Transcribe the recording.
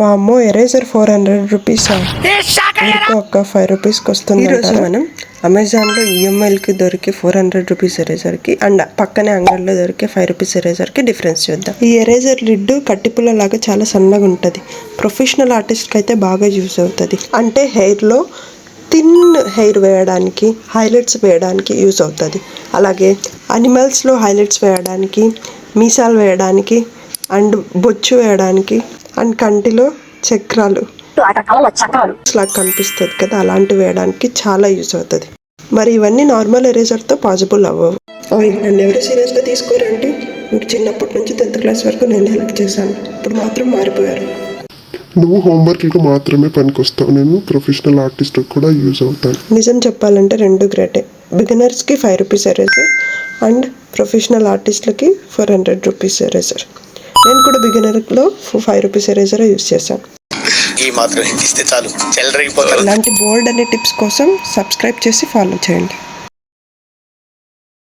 వామ్మో eraser four hundred rupees ఒక్క five రూపీస్కి వస్తుంది ఈరోజు మనం అమెజాన్లో ఈఎంఐలకి దొరికే ఫోర్ హండ్రెడ్ రూపీస్ ఎరేజర్కి అండ్ పక్కనే అంగడిలో దొరికే ఫైవ్ రూపీస్ ఎరేజర్కి డిఫరెన్స్ చూద్దాం. ఈ ఎరేజర్ లిడ్ కట్టిపుల్ల లాగా చాలా సన్నగా ఉంటుంది. ప్రొఫెషనల్ ఆర్టిస్ట్కి అయితే బాగా యూస్ అవుతుంది. అంటే హెయిర్లో థిన్ హెయిర్ వేయడానికి హైలైట్స్ వేయడానికి యూస్ అవుతుంది. అలాగే అనిమల్స్లో హైలైట్స్ వేయడానికి మీసాలు వేయడానికి అండ్ బొచ్చు వేయడానికి అండ్ కంటిలో చక్రాలు. లాగా కనిపిస్తుంది కదా అలాంటివి వేయడానికి చాలా యూజ్ అవుతుంది. మరి ఇవన్నీ నార్మల్ ఎరేజర్తో పాసిబుల్ అవ్వవు. నన్ను ఎవరు సీరియస్గా తీసుకోరంటే మీరు చిన్నప్పటి నుంచి టెన్త్ క్లాస్ వరకు నేను హెల్ప్ చేశాను. ఇప్పుడు మాత్రం మారిపోయారు. నువ్వు హోంవర్క్కి మాత్రమే పనికొస్తావు. నేను ప్రొఫెషనల్ ఆర్టిస్ట్ కూడా యూజ్ అవుతాను. నిజం చెప్పాలంటే రెండు గ్రేటే. బిగినర్స్కి five rupees eraser and professional ఆర్టిస్ట్లకి four hundred rupees eraser. నేను కూడా బిగినర్లో ఫైవ్ రూపీస్ ఎరేజర్ యూస్ చేశాను. ఈ మాత్రం ఇస్తే చాలు? ఇలాంటి బోల్డ్ అనే టిప్స్ కోసం సబ్స్క్రైబ్ చేసి ఫాలో చేయండి.